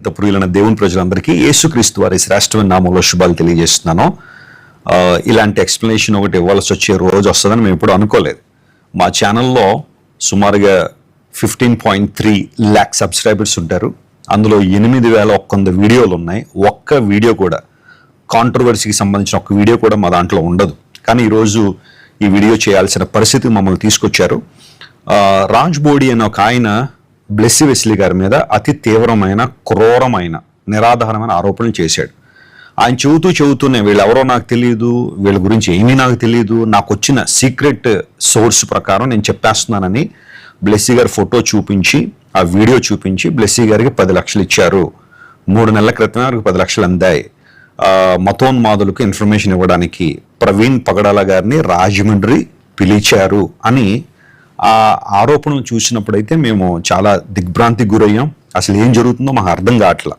ఇంత ప్రియులైన దేవుని ప్రజలందరికీ యేసుక్రీస్తు వారి శ్రేష్టమైన నామంలో శుభాలు తెలియజేస్తున్నాను. ఇలాంటి ఎక్స్ప్లెనేషన్ ఒకటి ఇవ్వాల్సి వచ్చే రోజు వస్తుందని మేము ఎప్పుడు అనుకోలేదు. మా ఛానల్లో సుమారుగా fifteen point three lakh subscribers ఉంటారు. అందులో ఎనిమిది వేల ఒక్క వంద వీడియోలు ఉన్నాయి. ఒక్క వీడియో కూడా కాంట్రవర్సీకి సంబంధించిన ఒక వీడియో కూడా మా దాంట్లో ఉండదు. కానీ ఈరోజు ఈ వీడియో చేయాల్సిన పరిస్థితి మమ్మల్ని తీసుకొచ్చారు. రాజ్ బోడి అనే ఒక ఆయన బ్లెస్సి వెస్లీ గారి మీద అతి తీవ్రమైన క్రూరమైన నిరాధారమైన ఆరోపణలు చేశాడు. ఆయన చెబుతూ చెబుతూనే వీళ్ళెవరో నాకు తెలియదు వీళ్ళ గురించి ఏమీ నాకు తెలియదు నాకు వచ్చిన సీక్రెట్ సోర్స్ ప్రకారం నేను చెప్పేస్తున్నానని బ్లెస్సీ గారి ఫోటో చూపించి ఆ వీడియో చూపించి బ్లెస్సీ గారికి పది లక్షలు ఇచ్చారు. మూడు నెలల క్రితమే వారికి పది లక్షలు అందాయి. మతోన్మాదులకు ఇన్ఫర్మేషన్ ఇవ్వడానికి ప్రవీణ్ పగడాల గారిని రాజమండ్రి పిలిచారు అని ఆ ఆరోపణలు చూసినప్పుడైతే మేము చాలా దిగ్భ్రాంతికి గురయ్యాం. అసలు ఏం జరుగుతుందో మాకు అర్థం కావట్లా.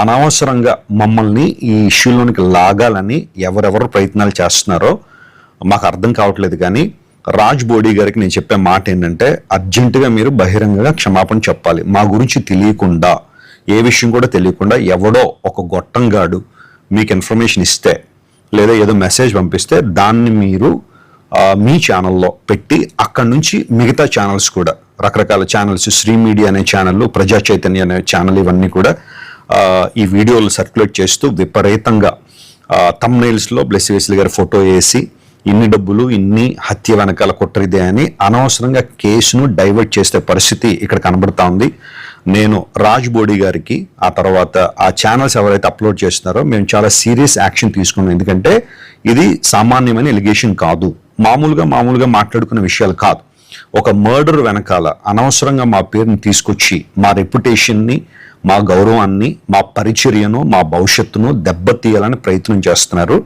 అనవసరంగా మమ్మల్ని ఈ ఇష్యూలోనికి లాగాలని ఎవరెవరు ప్రయత్నాలు చేస్తున్నారో మాకు అర్థం కావట్లేదు కానీ రాజ్ బోడీ గారికి నేను చెప్పే మాట ఏంటంటే అర్జెంటుగా మీరు బహిరంగంగా క్షమాపణ చెప్పాలి. మా గురించి తెలియకుండా ఏ విషయం కూడా తెలియకుండా ఎవడో ఒక గొట్టంగాడు మీకు ఇన్ఫర్మేషన్ ఇస్తే లేదా ఏదో మెసేజ్ పంపిస్తే దాన్ని మీరు మీ ఛానల్లో పెట్టి అక్కడి నుంచి మిగతా ఛానల్స్ కూడా రకరకాల ఛానల్స్ శ్రీ మీడియా అనే ఛానల్ ప్రజా చైతన్య అనే ఛానల్ ఇవన్నీ కూడా ఈ వీడియోలు సర్క్యులేట్ చేస్తూ విపరీతంగా తమ్నైల్స్లో బ్లెస్ వేసులు గారి ఫోటో వేసి ఇన్ని డబ్బులు ఇన్ని హత్య వెనకాల కుట్రదే అని అనవసరంగా కేసును డైవర్ట్ చేసే పరిస్థితి ఇక్కడ కనబడతా ఉంది. నేను రాజ్ బోడీ గారికి ఆ తర్వాత ఆ ఛానల్స్ ఎవరైతే అప్లోడ్ చేస్తున్నారో మేము చాలా సీరియస్ యాక్షన్ తీసుకున్నాం. ఎందుకంటే ఇది సామాన్యమైన ఎలిగేషన్ కాదు. మామూలుగా మామూలుగా మాట్లాడుకునే విషయాలు కాదు. ఒక మర్డర్ వెనకాల అనవసరంగా మా పేరుని తీసుకొచ్చి మా రెప్యుటేషన్ని మా గౌరవాన్ని మా పరిచర్యను మా భవిష్యత్తును దెబ్బతీయాలని ప్రయత్నం చేస్తున్నారు.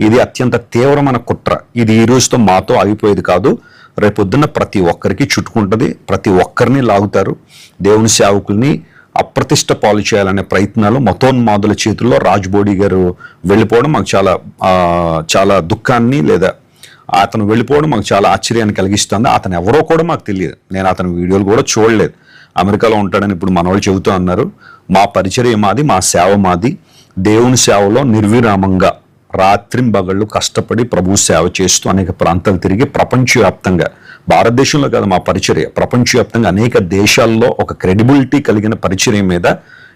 ఇది అత్యంత తీవ్రమైన కుట్ర. ఇది ఈ రోజుతో మాతో ఆగిపోయేది కాదు. రేపొద్దున ప్రతి ఒక్కరికి చుట్టుకుంటుంది. ప్రతి ఒక్కరిని లాగుతారు. దేవుని సేవకుల్ని అప్రతిష్ట పాలు చేయాలనే ప్రయత్నాలు మతోన్మాదుల చేతుల్లో రాజ్బోడి గారు వెళ్ళిపోవడం మాకు చాలా చాలా దుఃఖాన్ని లేదా అతను వెళ్ళిపోవడం మాకు చాలా ఆశ్చర్యాన్ని కలిగిస్తుంది. అతను ఎవరో కూడా మాకు తెలియదు. నేను అతని వీడియోలు కూడా చూడలేదు. అమెరికాలో ఉంటాడని ఇప్పుడు మనవాళ్ళు చెబుతూ అన్నారు. మా పరిచర్య మాది మా సేవ మాది. దేవుని సేవలో నిర్విరామంగా రాత్రింబగళ్ళు కష్టపడి ప్రభు సేవ చేస్తూ అనేక ప్రాంతాలు తిరిగి ప్రపంచవ్యాప్తంగా భారతదేశంలో కాదు మా పరిచర్య. ప్రపంచవ్యాప్తంగా అనేక దేశాల్లో ఒక క్రెడిబిలిటీ కలిగిన పరిచర్య మీద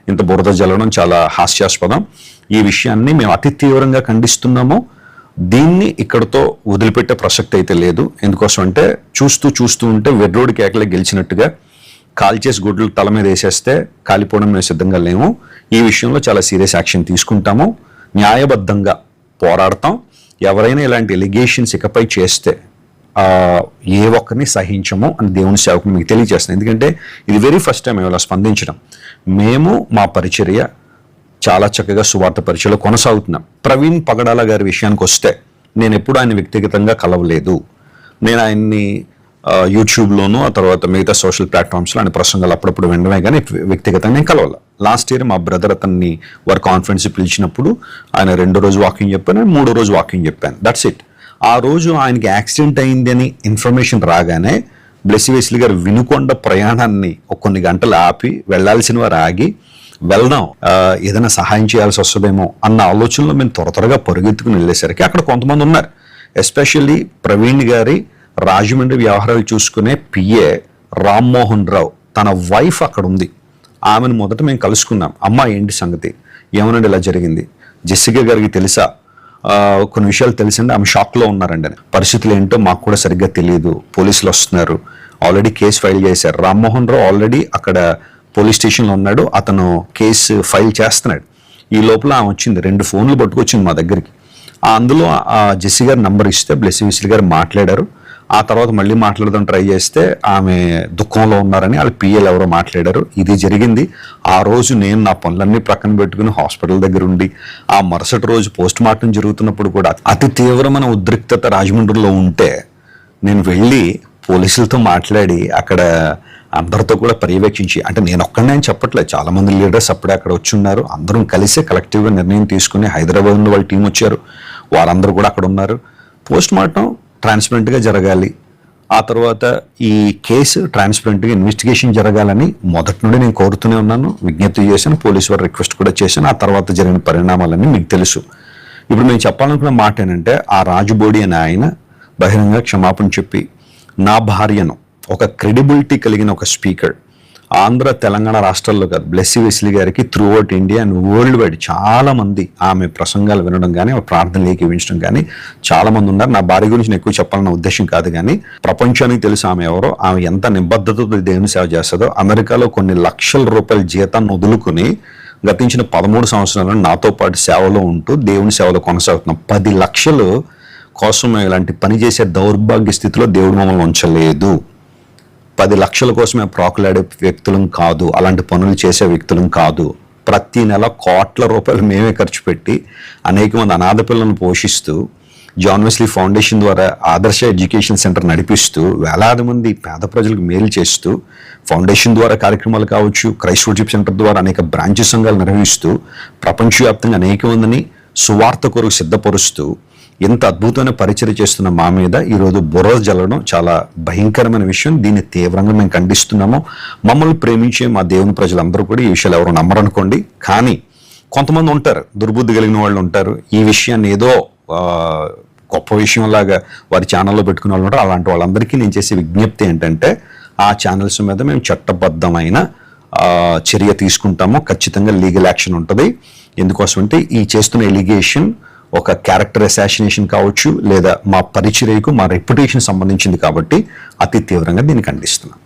ఇంత బురద జల్లడం చాలా హాస్యాస్పదం. ఈ విషయాన్ని మేము అతి తీవ్రంగా ఖండిస్తున్నాము. దీన్ని ఇక్కడతో వదిలిపెట్టే ప్రసక్తి అయితే లేదు. ఎందుకోసం అంటే చూస్తూ చూస్తూ ఉంటే వెర్రోడి కేకలే గెలిచినట్టుగా కాల్చేసి గుడ్లు తల మీద వేసేస్తే కాలిపోవడం మేము సిద్ధంగా లేము. ఈ విషయంలో చాలా సీరియస్ యాక్షన్ తీసుకుంటాము. న్యాయబద్ధంగా పోరాడతాం. ఎవరైనా ఇలాంటి ఎలిగేషన్స్ ఇకపై చేస్తే ఏ ఒక్కరిని సహించము అని దేవుని సేవకు మీకు తెలియజేస్తాను ఎందుకంటే ఇది వెరీ ఫస్ట్ టైం మేము ఇలా స్పందించడం. మేము మా పరిచర్య చాలా చక్కగా సువార్త పరిచయలో కొనసాగుతున్నాం. ప్రవీణ్ పగడాల గారి విషయానికి వస్తే నేను ఎప్పుడు ఆయన వ్యక్తిగతంగా కలవలేదు. నేను ఆయన్ని యూట్యూబ్లోనూ యూట్యూబ్లోను ఆ తర్వాత మిగతా సోషల్ ప్లాట్ఫామ్స్లో ఆయన ప్రసంగాలు అప్పుడప్పుడు వినడమే కానీ వ్యక్తిగతంగా నేను కలవాలి. లాస్ట్ ఇయర్ మా బ్రదర్ అతన్ని వారి కాన్ఫరెన్స్ పిలిచినప్పుడు ఆయన రెండో రోజు వాకింగ్ చెప్పాను మూడో రోజు వాకింగ్ చెప్పాను. దట్స్ ఇట్ ఆ రోజు ఆయనకి యాక్సిడెంట్ అయింది అని ఇన్ఫర్మేషన్ రాగానే బ్లెస్సి వెస్లీ గారు వినుకొండ ప్రయాణాన్ని ఒక కొన్ని గంటలు ఆపి వెళ్ళాల్సిన వారు ఆగి వెళ్దాం. ఏదైనా సహాయం చేయాల్సి వస్తుందేమో అన్న ఆలోచనలో మేము త్వర త్వరగా పరుగెత్తుకుని వెళ్ళేసరికి అక్కడ కొంతమంది ఉన్నారు. ఎస్పెషల్లీ ప్రవీణ్ గారి రాజమండ్రి వ్యవహారాలు చూసుకునే పిఏ రామ్మోహన్ రావు. తన వైఫ్ అక్కడ ఉంది. ఆమెను మొదట మేము కలుసుకున్నాం. అమ్మ ఏంటి సంగతి? ఏమనండి ఇలా జరిగింది? జెస్సిక గారికి తెలుసా? కొన్ని విషయాలు తెలిసిండే ఆమె షాక్లో ఉన్నారండి పరిస్థితులు ఏంటో మాకు కూడా సరిగ్గా తెలియదు పోలీసులు వస్తున్నారు. ఆల్రెడీ కేసు ఫైల్ చేశారు. రామ్మోహన్ రావు ఆల్రెడీ అక్కడ పోలీస్ స్టేషన్లో ఉన్నాడు. అతను కేసు ఫైల్ చేస్తున్నాడు. ఈ లోపల ఆమె వచ్చింది. రెండు ఫోన్లు పట్టుకొచ్చింది మా దగ్గరికి. అందులో ఆ జెస్సీ గారు నంబర్ ఇస్తే బ్లెస్సి విసిల్ గారు మాట్లాడారు. ఆ తర్వాత మళ్ళీ మాట్లాడదాం ట్రై చేస్తే ఆమె దుఃఖంలో ఉన్నారని వాళ్ళ పిఎల్ ఎవరో మాట్లాడారు. ఇది జరిగింది. ఆ రోజు నేను నా పనులన్నీ ప్రక్కన పెట్టుకుని హాస్పిటల్ దగ్గర ఉండి ఆ మరుసటి రోజు పోస్ట్ మార్టం జరుగుతున్నప్పుడు కూడా అతి తీవ్రమైన ఉద్రిక్తత రాజమండ్రిలో ఉంటే నేను వెళ్ళి పోలీసులతో మాట్లాడి అక్కడ అందరితో కూడా పర్యవేక్షించి అంటే నేను ఒక్కడనే అని చెప్పట్లేదు. చాలా మంది లీడర్స్ అప్పుడే అక్కడ వచ్చి ఉన్నారు అందరం కలిసే కలెక్టివ్గా నిర్ణయం తీసుకుని హైదరాబాద్ నుండి వాళ్ళ టీం వచ్చారు. వారందరూ కూడా అక్కడ ఉన్నారు. పోస్ట్ మార్టం ట్రాన్స్పరెంట్గా జరగాలి. ఆ తర్వాత ఈ కేసు ట్రాన్స్పరెంట్గా ఇన్వెస్టిగేషన్ జరగాలని మొదటి నుండి నేను కోరుతూనే ఉన్నాను. విజ్ఞప్తి చేశాను. పోలీసు వారు రిక్వెస్ట్ కూడా చేశాను. ఆ తర్వాత జరిగిన పరిణామాలన్నీ మీకు తెలుసు. ఇప్పుడు మేము చెప్పాలనుకున్న మాట ఏంటంటే ఆ రాజుబోడి అనే ఆయన బహిరంగ క్షమాపణ చెప్పి నా భార్యను ఒక క్రెడిబిలిటీ కలిగిన ఒక స్పీకర్ ఆంధ్ర తెలంగాణ రాష్ట్రాల్లో కాదు. బ్లెస్సి వెస్లీ గారికి throughout India and world wide చాలామంది ఆమె ప్రసంగాలు వినడం కానీ ప్రార్థనలు ఏకీవించడం కానీ చాలామంది ఉన్నారు. నా భార్య గురించి నేను ఎక్కువ చెప్పాలన్న ఉద్దేశం కాదు కానీ ప్రపంచానికి తెలుసు ఆమె ఎవరో ఆమె ఎంత నిబద్ధతతో దేవుని సేవ చేస్తుందో అమెరికాలో కొన్ని లక్షల రూపాయల జీతాన్ని వదులుకుని గతించిన పదమూడు సంవత్సరాలు నాతో పాటు సేవలో ఉంటూ దేవుని సేవలో కొనసాగుతున్నాం పది లక్షలు కోసం ఇలాంటి పని చేసే దౌర్భాగ్య స్థితిలో దేవుడు మమ్మల్ని ఉంచలేదు. పది లక్షల కోసమే ప్రాకులాడే వ్యక్తులం కాదు అలాంటి పనులు చేసే వ్యక్తులం కాదు. ప్రతి నెల కోట్ల రూపాయలు మేమే ఖర్చు పెట్టి అనేక మంది అనాథ పిల్లలను పోషిస్తూ జాన్ వెస్లీ ఫౌండేషన్ ద్వారా ఆదర్శ ఎడ్యుకేషన్ సెంటర్ నడిపిస్తూ వేలాది మంది పేద ప్రజలకు మేలు చేస్తూ ఫౌండేషన్ ద్వారా కార్యక్రమాలు కావచ్చు క్రైస్తవర్షిప్ సెంటర్ ద్వారా అనేక బ్రాంచ్ సంఘాలు నిర్వహిస్తూ ప్రపంచవ్యాప్తంగా అనేక మందిని సువార్త కొరకు సిద్ధపరుస్తూ ఎంత అద్భుతమైన పరిచయం చేస్తున్న మా మీద ఈరోజు బుర్ర జల్లడం చాలా భయంకరమైన విషయం. దీన్ని తీవ్రంగా మేము ఖండిస్తున్నాము. మమ్మల్ని ప్రేమించే మా దేవుని ప్రజలందరూ కూడా ఈ విషయాలు ఎవరు నమ్మరనుకోండి. కానీ కొంతమంది ఉంటారు. దుర్బుద్ధి కలిగిన వాళ్ళు ఉంటారు. ఈ విషయాన్ని ఏదో గొప్ప విషయంలాగా వారి ఛానల్లో పెట్టుకునే వాళ్ళు ఉంటారు. అలాంటి వాళ్ళందరికీ నేను చేసే విజ్ఞప్తి ఏంటంటే ఆ ఛానల్స్ మీద మేము చట్టబద్ధమైన చర్య తీసుకుంటాము. ఖచ్చితంగా లీగల్ యాక్షన్ ఉంటుంది. ఎందుకోసం అంటే ఈ చేస్తున్న ఎలిగేషన్ ఒక క్యారెక్టర్ అసాసినేషన్ కావచ్చు లేదా మా పరిచర్యకు మా రెప్యుటేషన్ సంబంధించింది కాబట్టి అతి తీవ్రంగా దీన్ని ఖండిస్తున్నాం.